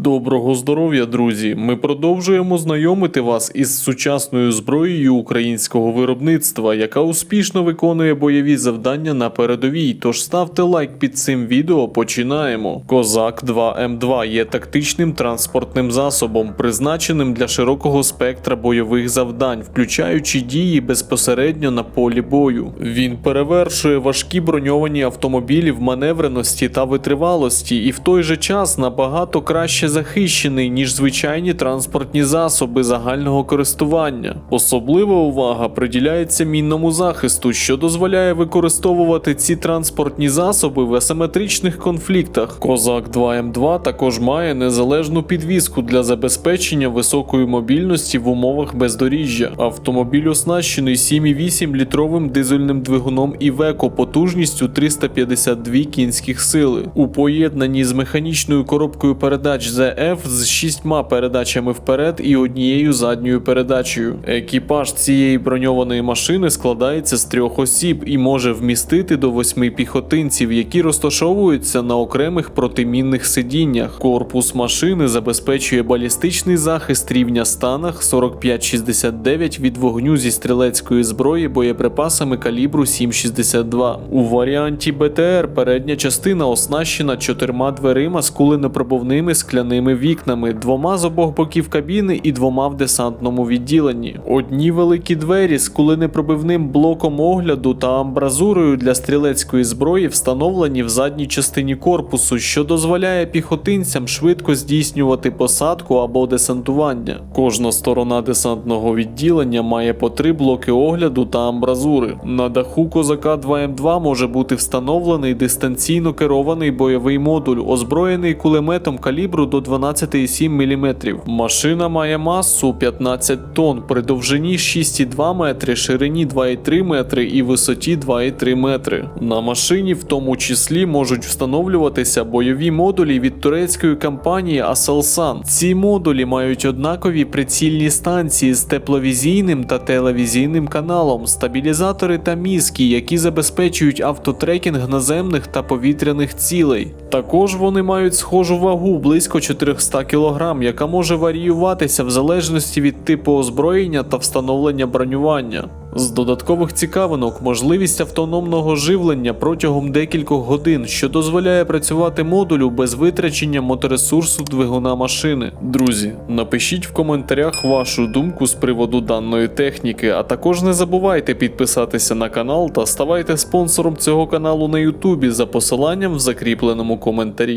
Доброго здоров'я, друзі! Ми продовжуємо знайомити вас із сучасною зброєю українського виробництва, яка успішно виконує бойові завдання на передовій. Тож ставте лайк під цим відео. Починаємо. Козак 2 М2 є тактичним транспортним засобом, призначеним для широкого спектра бойових завдань, включаючи дії безпосередньо на полі бою. Він перевершує важкі броньовані автомобілі в маневреності та витривалості, і в той же час набагато краще захищений, ніж звичайні транспортні засоби загального користування. Особлива увага приділяється мінному захисту, що дозволяє використовувати ці транспортні засоби в асиметричних конфліктах. Козак 2М2 також має незалежну підвіску для забезпечення високої мобільності в умовах бездоріжжя. Автомобіль оснащений 7,8 літровим дизельним двигуном Iveco потужністю 352 кінських сили. У поєднанні з механічною коробкою передач ZF з шістьма передачами вперед і однією задньою передачею. Екіпаж цієї броньованої машини складається з трьох осіб і може вмістити до восьми піхотинців, які розташовуються на окремих протимінних сидіннях. Корпус машини забезпечує балістичний захист рівня станах 45-69 від вогню зі стрілецької зброї боєприпасами калібру 7,62. У варіанті БТР передня частина оснащена чотирма дверима з куленепробовними скляними вікнами, двома з обох боків кабіни і двома в десантному відділенні. Одні великі двері з куленепробивним блоком огляду та амбразурою для стрілецької зброї встановлені в задній частині корпусу, що дозволяє піхотинцям швидко здійснювати посадку або десантування. Кожна сторона десантного відділення має по три блоки огляду та амбразури. На даху козака 2М2 може бути встановлений дистанційно керований бойовий модуль, озброєний кулеметом калібру до 12,7 мм. Машина має масу 15 тонн при довжині 6,2 метри, ширині 2,3 метри і висоті 2,3 метри. На машині в тому числі можуть встановлюватися бойові модулі від турецької компанії Aselsan. Ці модулі мають однакові прицільні станції з тепловізійним та телевізійним каналом, стабілізатори та мізки, які забезпечують автотрекінг наземних та повітряних цілей. Також вони мають схожу вагу близько 400 кг, яка може варіюватися в залежності від типу озброєння та встановлення бронювання. З додаткових цікавинок можливість автономного живлення протягом декількох годин, що дозволяє працювати модулю без витрачення моторесурсу двигуна машини. Друзі, напишіть в коментарях вашу думку з приводу даної техніки, а також не забувайте підписатися на канал та ставайте спонсором цього каналу на Ютубі за посиланням в закріпленому коментарі.